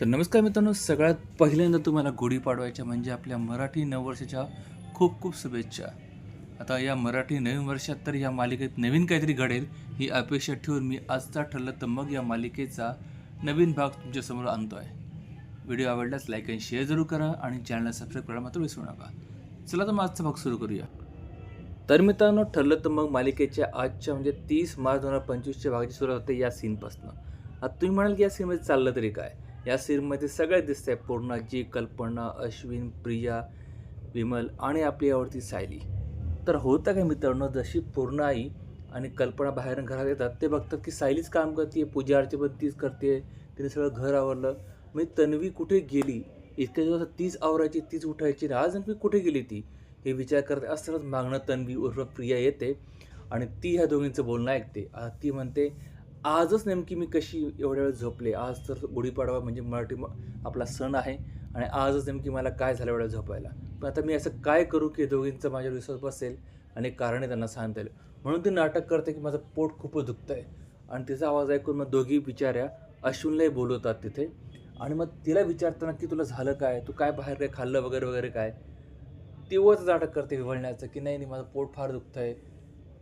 तर नमस्कार मित्रांनो सगळ्यात पहिल्यांदा तुम्हाला गुढीपाडवायच्या म्हणजे आपल्या मराठी नववर्षाच्या खूप खूप शुभेच्छा. आता या मराठी नवीन वर्षात तर या मालिकेत नवीन काहीतरी घडेल ही अपेक्षा ठेवून मी आजचा ठरलं तर मग या मालिकेचा नवीन भाग तुमच्यासमोर आणतो आहे व्हिडिओ आवडल्यास लाईक आणि शेअर जरूर करा आणि चॅनलला सबस्क्राईब करायला मात्र विसरू नका. चला तर मग आजचा भाग सुरू करूया. तर मित्रांनो ठरलं तर मग मालिकेच्या आजच्या म्हणजे तीस मार्च दोन हजार पंचवीसच्या भागाची सुरुवात होते या सीनपासनं आता तुम्ही म्हणाल की या सीनमध्ये चाललं तरी काय? या सीनमध्ये सगळे दिसत आहे पूर्णाजी कल्पना अश्विन प्रिया विमल आणि आपली आवडती सायली. तर होतं काय मित्रांनो जशी पूर्ण आई आणि कल्पना बाहेर घरात येतात ते बघतात की सायलीच काम करते पूजा अर्चे पण तीच करते तिने सगळं घर आवरलं. मी तन्वी कुठे गेली? इतके दिवस तीच आवरायची तीच उठायची आणि आज तन्वी कुठे गेली ती? हे विचार करते असतानाच मागणं तन्वी उर्फ प्रिया येते आणि ती ह्या दोघींचं बोलणं ऐकते. ती म्हणते आजच नेमकी मी कशी एवढ्या वेळ झोपले? आज तर गुढीपाडवा म्हणजे मराठी आपला सण आहे आणि आजच नेमकी मला काय झालं एवढ्या झोपायला? पण आता मी असं काय करू की दोघींचा माझ्यावर विश्वास बसेल आणि कारणे त्यांना सांगता येईल. म्हणून ती नाटक करते की माझं पोट खूपच दुखतं आहे आणि तिचा आवाज ऐकून मग दोघी बिचाऱ्या अश्विनलाही बोलवतात तिथे. आणि मग तिला विचारताना की तुला झालं काय? तू काय बाहेर काय खाल्लं वगैरे वगैरे काय? तेव्हाच नाटक करते विवळण्याचं की नाही नाही माझं पोट फार दुखतं आहे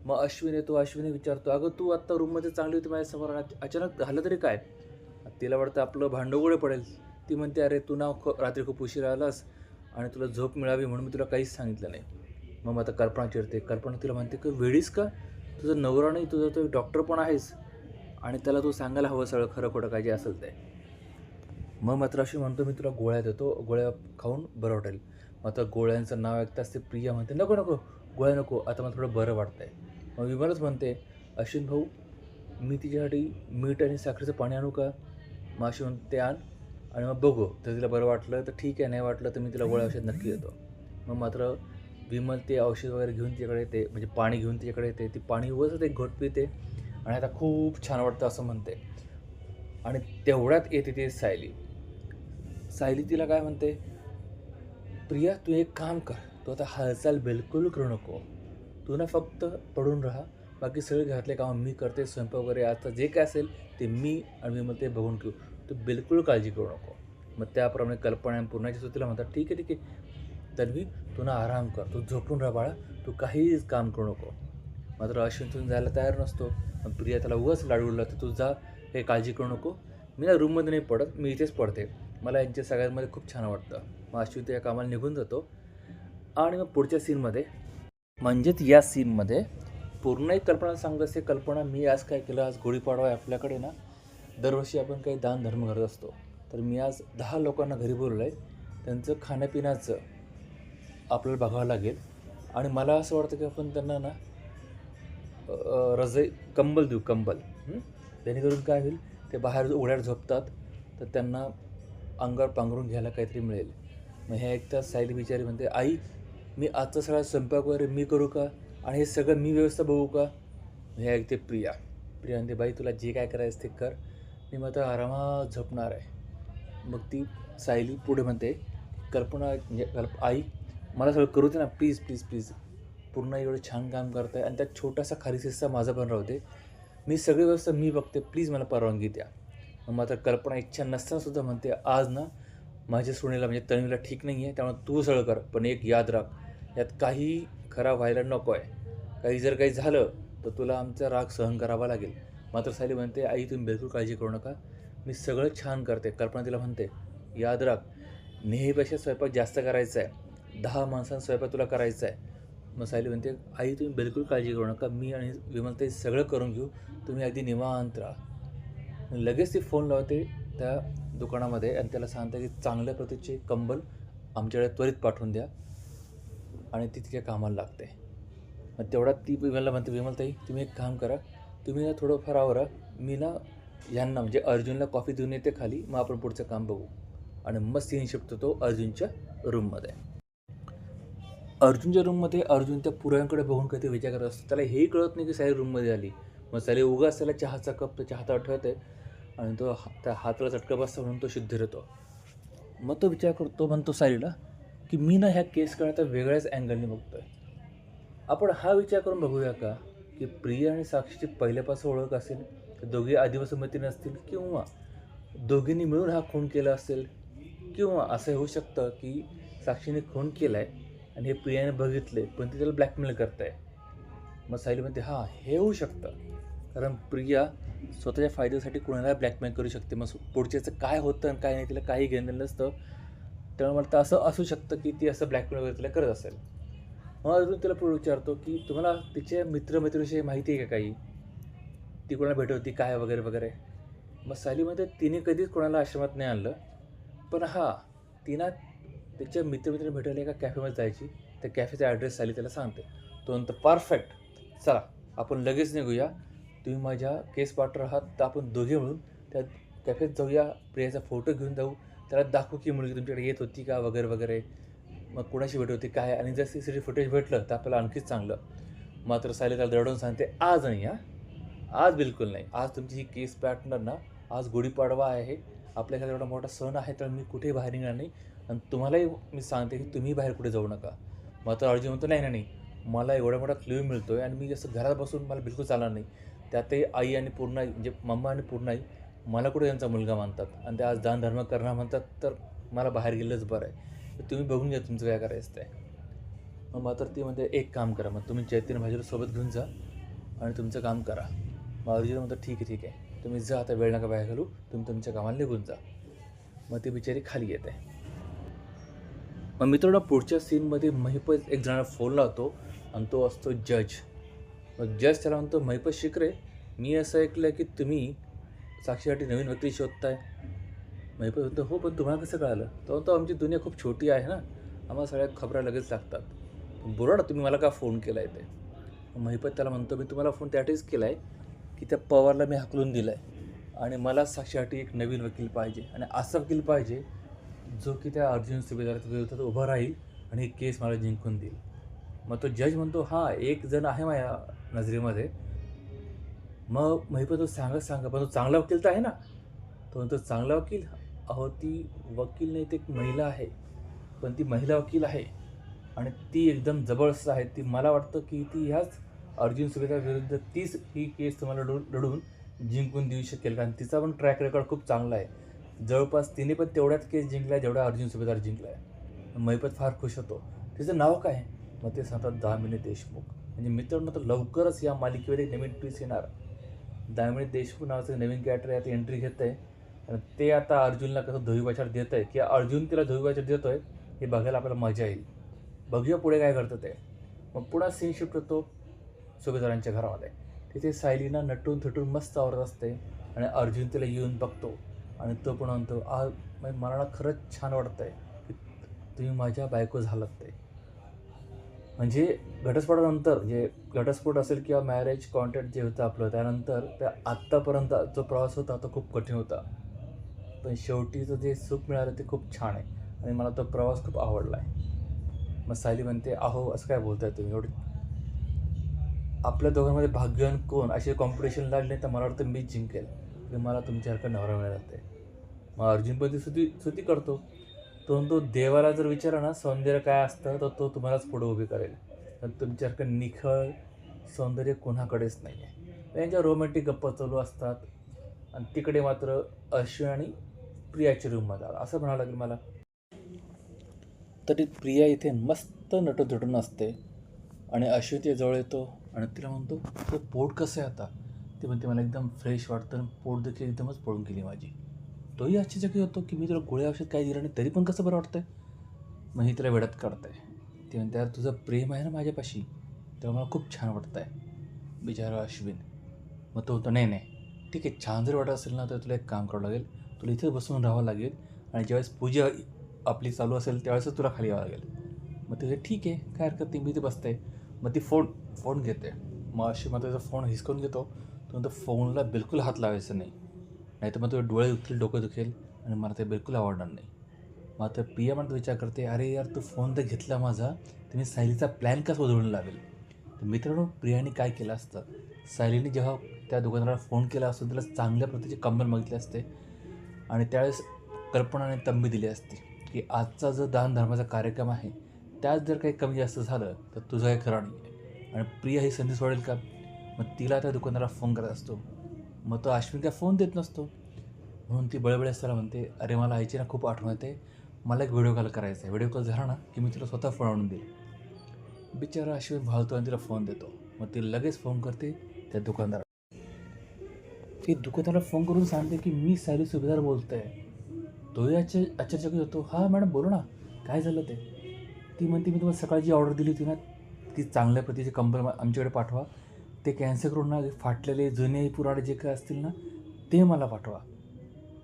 मग अश्विन येतो अश्विनी विचारतो अगं तू आत्ता रूममध्ये चांगली होती माझ्यासमोर अचानक झालं तरी काय? तिला वाटतं आपलं भांडवगोळे पडेल. ती म्हणते अरे तू ना ख- रात्री खूप उशीर आलास आणि तुला झोप मिळावी म्हणून मी तुला काहीच सांगितलं नाही. मग आता कल्पना चिरते कल्पना तिला म्हणते की वेळीस का? तुझा नवरा नाही तुझा तो डॉक्टर पण आहेस आणि त्याला तू सांगायला हवं सगळं खरं खोटं काय जे असेल ते. मग मात्र अशी म्हणतो मी तुला गोळ्या देतो गोळ्या खाऊन बरं वाटेल. मग आता गोळ्यांचं नाव ऐकताच ते प्रिया म्हणते नको नको गोळ्या नको आता मला थोडं बरं वाटतंय. मग विमलच म्हणते अश्विन भाऊ मी तिच्यासाठी मीठ आणि साखरेचं पाणी आणू का? मग अशी म्हणते आण. आणि मग बघू जर तिला बरं वाटलं तर ठीक आहे नाही वाटलं तर मी तिला गोळ्या औषध नक्की देतो. मग मात्र विमल ते औषध वगैरे घेऊन तिच्याकडे येते म्हणजे पाणी घेऊन तिच्याकडे येते. ती पाणी उगच एक घोट पिते आणि आता खूप छान वाटतं असं म्हणते. आणि तेवढ्यात येते ती सायली. सायली तिला काय म्हणते प्रिया तू एक काम कर तू आता हालचाल बिलकुल करू नको. तू ना फक्त पडून राहा. बाकी सगळे घरातले कामं मी करते स्वयंपाक वगैरे आता जे काय असेल ते मी आणि मी मग ते बघून घेऊ. तू बिलकुल काळजी करू नको. मग त्याप्रमाणे कल्पना आणि पूर्णाची सुतीला म्हणतात ठीक आहे ठीक आहे. तन्वी तू ना आराम कर. तू झोपून राहा बाळा. तू काहीच काम करू नको. मात्र अश्विन तुम्ही जायला तयार नसतो. प्रिया त्याला उगाच लाडूला तर तू जा. हे काळजी करू नको. मी ना रूममध्ये नाही पडत. मी इथेच पडते. मला यांच्या सगळ्यांमध्ये खूप छान वाटतं. मग अश्विन त्या कामाला निघून जातो. आणि मग पुढच्या सीनमध्ये म्हणजेच या सीनमध्ये पूर्ण एक कल्पना सांगत असते कल्पना मी आज काय केलं आज गुढीपाडवा आहे आपल्याकडे ना दरवर्षी आपण काही दान धर्म करत असतो. तर मी आज दहा लोकांना घरी बोललं आहे त्यांचं खाण्यापिण्याचं आपल्याला बघावं लागेल. आणि मला असं वाटतं की आपण त्यांना ना रजई कंबल देऊ कंबल. जेणेकरून काय होईल ते बाहेर उड्यात झोपतात. तर त्यांना अंगावर पांघरून घ्यायला काहीतरी मिळेल. मग हे ऐकता साईल बिचारी म्हणते आई मी आजचा सगळा स्वयंपाक वगैरे मी करू का? आणि हे सगळं मी व्यवस्था बघू का? हे ऐकते प्रिया. प्रिया म्हणते बाई तुला जे काय करायचं ते कर. मी मात्र आरामात झोपणार आहे. मग ती सायली पुढे म्हणते कल्पना म्हणजे कल्प आई मला सगळं करू दे ना. Please please please. पूर्ण एवढं छान काम करत आहे आणि त्यात छोटासा खारीस हिस्सा माझा पण राहते मी सगळी व्यवस्था मी बघते. प्लीज मला परवानगी द्या. मग मात्र कल्पना इच्छा नसतानासुद्धा म्हणते आज ना माझ्या सुनेला म्हणजे तन्वीला ठीक नाही आहे त्यामुळे तू सगळं कर. पण एक याद राख. यात काही खराब व्हायला नको आहे. काही जर काही झालं तर तुला आमचा राग सहन करावा लागेल. मात्र सायली म्हणते आई तुम्ही बिलकुल काळजी करू नका. मी सगळं छान करते. कल्पना तिला म्हणते याद राख नेहमीपेक्षा स्वयंपाक जास्त करायचा आहे. दहा माणसांचा स्वयंपाक तुला करायचा आहे. मग सायली म्हणते आई तुम्ही बिलकुल काळजी करू नका. मी आणि विमल ते सगळं करून घेऊ. तुम्ही अगदी निवांत राहा. लगेच ती फोन लावते त्या दुकानामध्ये आणि त्याला सांगते की चांगल्या प्रतीचे कंबल आमच्याकडे त्वरित पाठवून द्या. आणि ती तिच्या कामाला लागते. मग तेवढ्यात ती विमलला म्हणते विमलताई तुम्ही एक काम करा. तुम्ही ना थोडंफार आवरा. मी ना यांना म्हणजे अर्जुनला कॉफी देऊन येते खाली. मग आपण पुढचं काम बघू. आणि मग सीन शिफ्ट होतो अर्जुनच्या रूममध्ये अर्जुनच्या रूममध्ये अर्जुन त्या पुऱ्यांकडे बघून काहीतरी विचार करत असतो. त्याला हेही कळत नाही की साई रूममध्ये आली. मग साली उगाच त्याला चहाचा कप त्याच्या हातात ठेवते आणि तो त्या हाताला चटका बसता म्हणून तो शुद्ध होतो मग तो विचार करतो म्हणतो सायलीला की मी ना ह्या केसकडे आता वेगळ्याच अँगलने बघतो आहे आपण हा विचार करून बघूया का की प्रिया आणि साक्षीची पहिल्यापासून ओळख असेल तर दोघे आदिवासी मैत्रीण असतील किंवा दोघींनी मिळून हा खून केला असेल किंवा असं होऊ शकतं की साक्षीने खून केला आहे आणि हे प्रियाने बघितले पण ते त्याला ब्लॅकमेल करताय. मग साहिली म्हणते हां हे होऊ शकतं. कारण प्रिया स्वतःच्या फायद्यासाठी कोणाला ब्लॅकमेल करू शकते. मग पुढच्याचं काय होतं आणि काय नाही तिला काही घेणं नसतं. त्यामुळे मला तर असं असू शकतं की ती असं ब्लॅकमेल वगैरे तिला करत असेल. मग अजून तिला पुढे विचारतो की तुम्हाला तिच्या मित्रमैत्रीविषयी माहिती आहे का काही? ती कोणाला भेटवती काय वगैरे वगैरे? मग सालीमध्ये तिने कधीच कोणाला आश्रमात नाही आणलं. पण हा तिनं तिच्या मित्रमित्रांना भेटायला एका कॅफेमध्ये जायची. त्या कॅफेचा ॲड्रेस साली त्याला सांगते. तो नंतर परफेक्ट चला आपण लगेच निघूया. तुम्ही माझ्या केस पार्टनर आहात तर आपण दोघे मिळून त्या कॅफेत जाऊया. प्रियाचा फोटो घेऊन जाऊ. त्याला दाखवू की मुलगी तुमच्याकडे येत होती का वगैरे वगैरे. मग कुणाशी भेट होती काय? आणि जर सी सी टी फुटेज भेटलं तर आपल्याला आणखीच चांगलं. मात्र सायली त्याला दरडून सांगते आज नाही हां? आज बिलकुल नाही. आज तुमची ही केस पार्टनर ना आज गुढीपाडवा आहे. आपल्याकडे एवढा मोठा सण आहे तर मी कुठेही बाहेर निघणार नाही. आणि तुम्हालाही मी सांगते की तुम्ही बाहेर कुठे जाऊ नका. मात्र अर्जुन म्हणतो नाही नाही नाही. मला एवढा मोठा क्ल्यू मिळतो आहे आणि मी जसं घरात बसून मला बिलकुल चालणार नाही. त्यातही आई आणि पूर्ण आई म्हणजे मम्मा आणि पूर्ण आई मला कुठे त्यांचा मुलगा मानतात आणि ते आज दानधर्म करणार म्हणतात तर मला बाहेर गेलंच बरं आहे. तर तुम्ही बघून घ्या तुमचं काय करायचं ते मग मात्र ती म्हणते एक काम करा. मग तुम्ही चैतन्य भाजीला सोबत घेऊन जा आणि तुमचं काम करा. मग म्हणतात म्हणतो ठीक आहे ठीक आहे. तुम्ही जा आता वेळ नका बाहेर घालू. तुम्ही तुमच्या कामाला निघून जा. मग ती बिचारी खाली येते. मग मित्रांनो पुढच्या सीनमध्ये महिपत एक जणाला फोन लावतो आणि तो असतो जज. मग जज त्याला म्हणतो महिपत शिकरे मी असं ऐकलं की तुम्ही साक्षीसाठी नवीन व्यक्ती शोधताय. महिपत म्हणतो हो पण तुम्हाला कसं कळालं? तो तो आमची दुनिया खूप छोटी आहे ना. आम्हाला सगळ्या खबऱ्या लगेच लागतात. बोला ना तुम्ही मला का फोन केला आहे ते महिपत त्याला म्हणतो मी तुम्हाला फोन त्यासाठीच केला आहे की त्या पवारला मी हाकलून दिला आहे आणि मला साक्षीसाठी एक नवीन वकील पाहिजे आणि असा वकील पाहिजे जो की त्या अर्जुन सुभेदाराच्या विरोधात उभा राहील आणि ही केस मला जिंकून देईल. मग तो जज म्हणतो हां एक जण आहे माझ्या नजरेमध्ये. मग महिपत तो सांगत सांगा. पण तो चांगला वकील तर आहे ना. तो म्हणतो चांगला वकील? अहो ती वकील नाही ती एक महिला आहे. पण ती महिला वकील आहे. आणि ती एकदम जबरदस्त आहे. ती मला वाटतं की ती ह्याच अर्जुन सुभेदार विरुद्ध तीच ही केस तुम्हाला लढून लढून जिंकून देऊ शकेल. कारण तिचा पण ट्रॅक रेकॉर्ड खूप चांगला आहे. जवळपास तिने पण तेवढ्याच केस जिंकला जेवढा अर्जुन सुभेदार जिंकला आहे महिपत फार खुश होतो. तिचं नाव काय मग ते सांगतात दामिनी देशमुख. म्हणजे मित्रांनो तर लवकरच या मालिकेमध्ये एक नवीन ट्विस्ट येणार. दामिनी देशमुख नावाचं नवीन कॅरेक्टर यात एंट्री घेत आहे आणि ते आता अर्जुनला कसं धोईवाचार देत आहे की अर्जुन तिला धोईवाचार देतो आहे हे बघायला आपल्याला मजा येईल. बघूया पुढे काय करतं ते. मग पुन्हा सीन शिफ्ट होतो सुभेदारांच्या घरामध्ये. तिथे सायलीना नटून थटून मस्त आवरत असते आणि अर्जुन तिला येऊन बघतो. आणि तो पण म्हणतो आ म्हणजे मला खरंच छान वाटतं आहे की तुम्ही माझ्या बायको झालात ते. म्हणजे घटस्फोटानंतर जे घटस्फोट असेल किंवा मॅरेज कॉन्टॅक्ट जे होतं आपलं त्यानंतर त्या आत्तापर्यंत जो प्रवास होता तो खूप कठीण होता. पण शेवटीचं जे सुख मिळालं ते खूप छान आहे. आणि मला तो प्रवास खूप आवडला आहे. मग सायली म्हणते अहो असं काय बोलताय तुम्ही? एवढं आपल्या दोघांमध्ये भाग्यवान कोण? असे कॉम्पिटिशन लागले तर मला वाटतं मीच जिंकेल. की मला तुमच्यासारखा नवरा मिळाला ते. मग अर्जुन पण ती स्तुती स्तुती करतो. तो देवाला जर विचारा ना सौंदर्य काय असतं तर तो तुम्हालाच पुढं उभी करेल. तर तुमच्यासारखं निखळ सौंदर्य कोणाकडेच नाही आहे यांच्या रोमॅन्टिक गप्पा चालू असतात. आणि तिकडे मात्र अश्विन आणि प्रियाची रूममध्ये आला. असं म्हणावं लागेल मला. तरी प्रिया इथे मस्त नटून असते. आणि अश्विन ते जवळ येतो आणि तिला म्हणतो तुझं पोट कसं आहे आता? ती म्हणते मला एकदम फ्रेश वाटतं आणि पोट देखील एकदमच पळून गेली माझी. तोही आश्चर्यचकित होतो की मी तुला गोळ्या औषध काही दिलं नाही तरी पण कसं बरं वाटतंय? मग ही तिला वेळात काढते ती म्हणते यार तुझं प्रेम आहे ना माझ्यापाशी तेव्हा मला खूप छान वाटतं आहे बिचारा अश्विन मग तो होतो नाही नाही ठीक आहे छान जर वाटत असेल ना तर तुला एक काम करावं लागेल. तुला इथेच बसून राहावं लागेल आणि ज्यावेळेस पूजा आपली चालू असेल त्यावेळेसच तुला खाली यावं लागेल. मग ते ठीक आहे काय हरकत नाही मी ते बसते. मग ती फोन फोन घेते. मग अशी मग त्याचा फोन हिसकून घेतो. तो म्हणतो फोनला बिलकुल हात लावायचा नाही. नाही तर मग तुझे डोळे दुखतील डोकं दुखेल आणि मला ते बिलकुल आवडणार नाही. मग आता पिया म्हणतो विचार करते अरे यार तू फोन तर घेतला माझा तर मी सायलीचा प्लॅन कसा उधळून लावेल? तर मित्रांनो प्रियाने काय केलं असतं सायलीने जेव्हा त्या दुकानदाराला फोन केला असतो त्याला चांगल्या प्रतीची कंबल मागितली असते आणि त्यावेळेस कल्पनाने तंबी दिली असते की आजचा जो दान धर्माचा कार्यक्रम आहे त्यात जर काही कमी जास्त झालं तर तुझं काही खरं नाही आहे आणि प्रिया ही संधी सोडेल का? मग तिला त्या दुकानदाराला फोन करत असतो. मग तो अश्विन काय फोन देत नसतो. म्हणून ती बळबळे असताना म्हणते अरे मला आईची ना खूप आठवण येते. मला एक व्हिडिओ कॉल करायचा आहे व्हिडिओ कॉल झाला ना की मी तिला स्वतः फोन आणून देईल. बिचारा अश्विन भावतो आणि तिला फोन देतो. मग ती लगेच फोन करते त्या दुकानदार ती दुकानदाराला फोन करून सांगते की मी सायली सुभेदार बोलतोय. तोही आश्चर्य आश्चर्यचकित होतो. हां मॅडम बोलू ना. काय झालं ते? ती म्हणते मी तुम्हाला सकाळी जी ऑर्डर दिली होती ना. ती चांगल्या प्रतीची कंपनी आमच्याकडे पाठवा. ते कॅन्सल करून ना फाटलेले जुने पुराणे जे काय असतील ना ते मला पाठवा.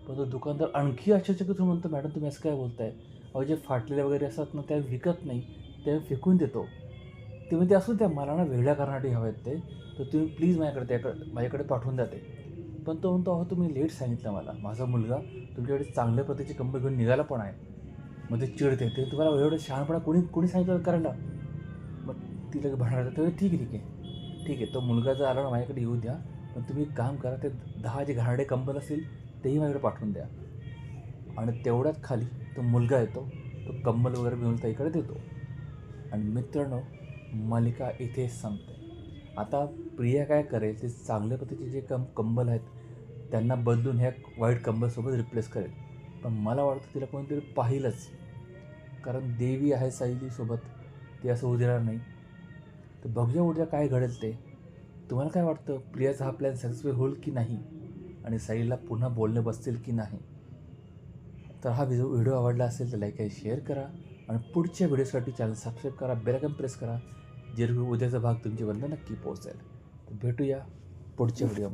पण तो दुकानदार आणखी आश्चर्यचकित म्हणतो मॅडम तुम्ही असं काय बोलताय? अहो जे फाटलेले वगैरे असतात ना त्या विकत नाही ते फेकून देतो. ते म्हणजे असू द्या मला ना वेगळ्या कारणासाठी हवे आहेत ते. तर तुम्ही प्लीज माझ्याकडे त्याकडे माझ्याकडे पाठवून द्या ते. पण तो म्हणतो अहो तुम्ही लेट सांगितलं मला. माझा मुलगा तुमच्याकडे चांगल्या प्रतीची कंपनी घेऊन निघाला पण आहे. म्हणजे मग ते चिडते ते तुम्हाला एवढं शहाणपणा कोणी कोणी सांगितलं करायला? मग ती लगेच भांडणार तर ठीक आहे ठीक आहे. ठीक आहे तो मुलगा जर आला ना माझ्याकडे येऊ द्या पण तुम्ही एक काम करा ते दहा जे घाणडे कंबल असतील तेही माझ्याकडे पाठवून द्या. आणि तेवढ्यात खाली तो मुलगा येतो तो कंबल वगैरे मिळून त्याकडे देतो. आणि मित्रांनो मालिका इथेच संपते. आता प्रिया काय करेल ते चांगल्या पद्धतीचे जे कम कंबल आहेत त्यांना बदलून ह्या वाईट कंबलसोबत रिप्लेस करेल. पण मला वाटतं तिला कोणीतरी पाहिलंच. कारण देवी आहे सायलीसोबत ती असं होऊ देणार नाही. तर बघूया उद्या काय घडेल ते. तुम्हाला काय वाटतं प्रियाचा हा प्लॅन सक्सेसफुल होईल की नाही? आणि साईला पुन्हा बोलणे बसतील की नाही? तर हा व्हिडिओ व्हिडिओ आवडला असेल तर लाईक आणि शेअर करा. आणि पुढच्या व्हिडिओसाठी चॅनल सबस्क्राईब करा बेलायकन प्रेस करा. जेणेकरून उद्याचा भाग तुमच्यापर्यंत नक्की पोहोचेल. तर भेटूया पुढच्या व्हिडिओमध्ये